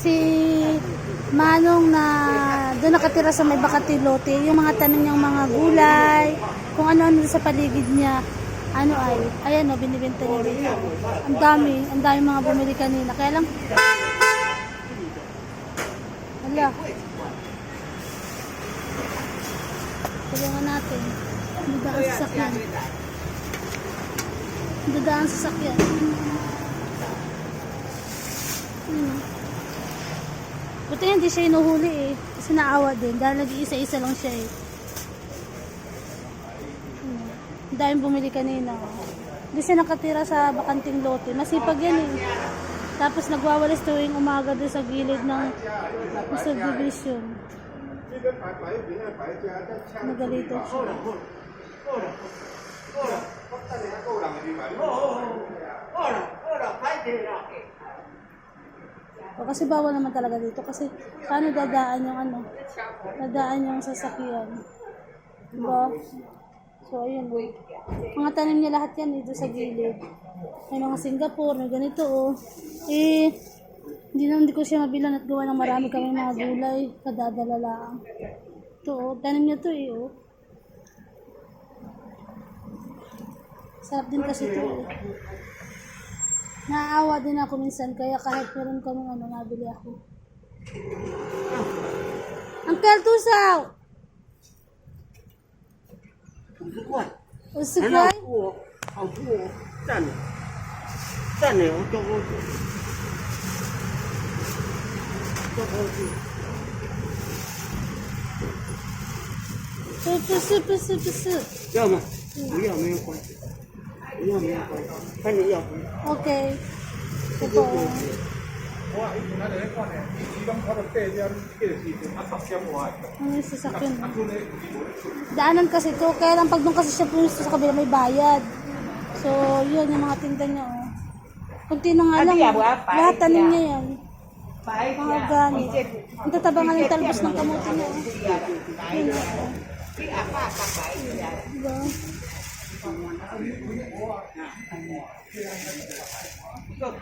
si Manong na doon nakatira sa may Bakatilote, yung mga tanim niyang mga gulay, kung ano-ano sa paligid niya, ano ay, ayan o, binibenta niya dito. Ang dami, ang dami mga bumili kanina. Kaya lang, wala. Tulungan natin. Dadaan sa sakyan. Dadaan sa sakyan. Hmm. Buti hindi siya inuhuli eh. Kasi naawa din. Dahil nag-iisa-isa lang siya eh. Hmm. Daming bumili kanina. oh. Hindi siya nakatira sa bakanting lote. Masipag yan eh. Tapos nagwawalis tuwing umaga doon sa gilid ng subdivision. Nagalito siya. O, kasi bawal naman talaga dito kasi paano dadaan yung ano, dadaan yung sasakyan. Diba? So, ayun. Mga tanim niya lahat yan dito sa gilid. May mga Singapore, may ganito oh. Eh, hindi na hindi ko siya mabilan at gawa ng marami kami mga gulay. Kadadala lang. Ito oh, tanim niya to eh oh. Sarap din kasi ito eh. Naawa din ako minsan, kaya kahit meron kami ano, nabili ako. Ah. Uncle Tusaw! Usukwai. Usukwai? Ano po? Ang po. Saan? Saan eh? Ito ko. Ito ko. Ito ko. Ito ko. Ito ko. Ito yan, yan. Kani, yan. Okay. Ito. Ang sasakyan. Daanan kasi ito. Kaya lang pag doon kasi siya pulis sa kabila may bayad. So, yun yung mga tinda niya. Oh. Kunti na nga lang. Oh. Lahat tanim niya yan. Mga gani. Ang tataba nga ng talbos ng kamote niya. Oh. Yun. Oh. Diba? Diba?